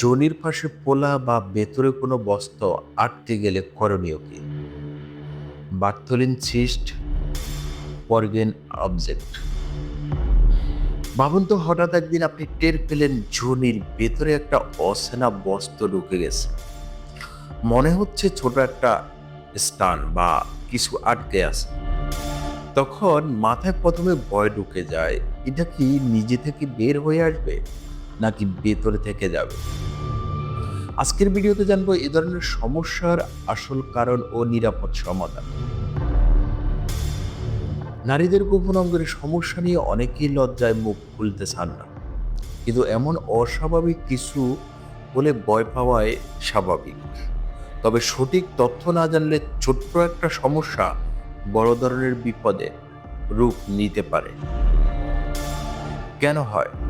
জনির পাশে পোলা বা ভেতরে কোনো বস্ত্র আটকে গেলে করণীয় কি? Bartholin cyst, foreign object. ভাবুন তো, হঠাৎ একদিন আপনি টের পেলেন জনির ভেতরে একটা অসেনা বস্ত্র ঢুকে গেছে। মনে হচ্ছে ছোট একটা স্টান বা কিছু আটকে আছে। তখন মাথায় প্রথমে ভয় ঢুকে যায়, এটা কি নিজে থেকে বের হয়ে আসবে? নাকি ভেতরে থেকে যাবে? আজকের ভিডিওতে জানব এ ধরনের সমস্যার আসল কারণ ও নিরাপদ সমাধান। নারীদের গোপন অঙ্গের সমস্যা নিয়ে অনেকেই লজ্জায় মুখ খুলতে চান না। কিন্তু এমন অস্বাভাবিক কিছু বলে ভয় পাওয়ায় স্বাভাবিক। তবে সঠিক তথ্য না জানলে ছোট্ট একটা সমস্যা বড় ধরনের বিপদে রূপ নিতে পারে। কেন হয়?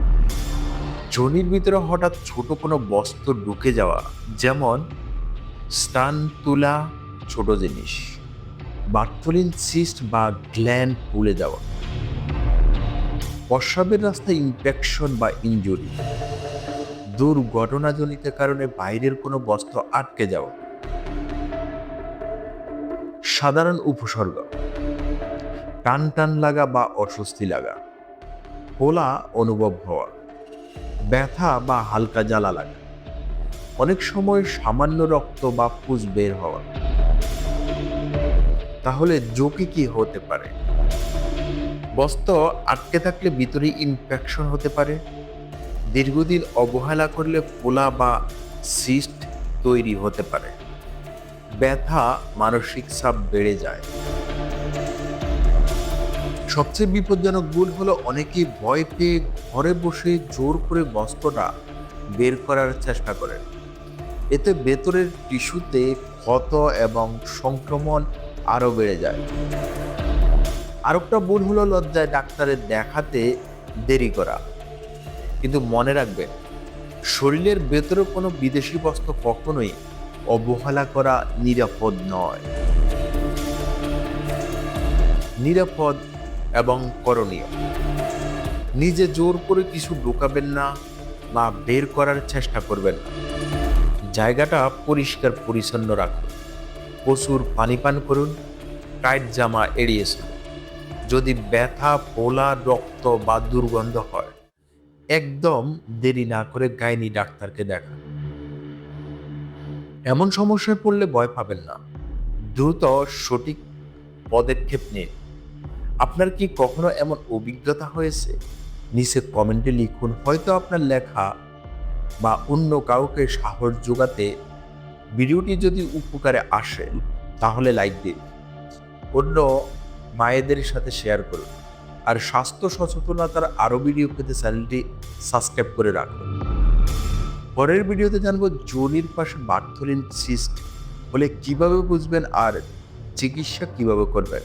জনির ভিতরে হঠাৎ ছোট কোনো বস্ত্র ঢুকে যাওয়া, যেমন স্টান তুলা ছোট জিনিস, বার্থলিন সিস্ট বা গ্ল্যান্ড ফুলে যাওয়া, প্রস্রাবের রাস্তায় ইনফেকশন বা ইনজুরি, দুর্ঘটনাজনিত কারণে বাইরের কোনো বস্ত্র আটকে যাওয়া, সাধারণ উপসর্গ টান টান লাগা বা অস্বস্তি লাগা ফোলা অনুভব হওয়া। ব্যথা বা হালকা জ্বালা লাগা। অনেক সময় সামান্য রক্ত বা পুজ বের হওয়া। তাহলে ঝুঁকি কি হতে পারে? বস্ত্র আটকে থাকলে ভিতরে ইনফেকশন হতে পারে। দীর্ঘদিন অবহেলা করলে ফোলা বা সিস্ট তৈরি হতে পারে। ব্যথা মানসিক চাপ বেড়ে যায়। সবচেয়ে বিপজ্জনক ভুল হলো অনেকেই ভয় পেয়ে ঘরে বসে জোর করে বস্ত্রটা বের করার চেষ্টা করেন। এতে ভেতরের টিস্যুতে ক্ষত এবং সংক্রমণ আরও বেড়ে যায়। আরেকটা ভুল হলো লজ্জায় ডাক্তারের দেখাতে দেরি করা। কিন্তু মনে রাখবেন, শরীরের ভেতরে কোনো বিদেশি বস্ত্র কখনোই অবহেলা করা নিরাপদ নয়। নিরাপদ এবং করণীয়। নিজে জোর করে কিছু ঢোকাবেন না বা বের করার চেষ্টা করবেন না। জায়গাটা পরিষ্কার পরিচ্ছন্ন রাখুন। প্রচুর পানি পান করুন, টাইট জামা এড়িয়ে চলুন। যদি ব্যথা পোলা রক্ত বা দুর্গন্ধ হয়, একদম দেরি না করে গাইনি ডাক্তারকে দেখান এমন সমস্যায় পড়লে ভয় পাবেন না। দ্রুত সঠিক পদক্ষেপ নিন। আপনার কি কখনো এমন অভিজ্ঞতা হয়েছে? নিচে কমেন্টে লিখুন, হয়তো আপনার লেখা বা অন্য কাউকে সাহস যোগাতে ভিডিওটি যদি উপকারে আসে, তাহলে লাইক দিন। অন্য মায়েদের সাথে শেয়ার করুন। আর স্বাস্থ্য সচেতনতার আরও ভিডিও পেতে চ্যানেলটি সাবস্ক্রাইব করে রাখুন। পরের ভিডিওতে জানব জনির পাশে বার্থলিন সিস্ট হলে কীভাবে বুঝবেন আর চিকিৎসা কীভাবে করবেন।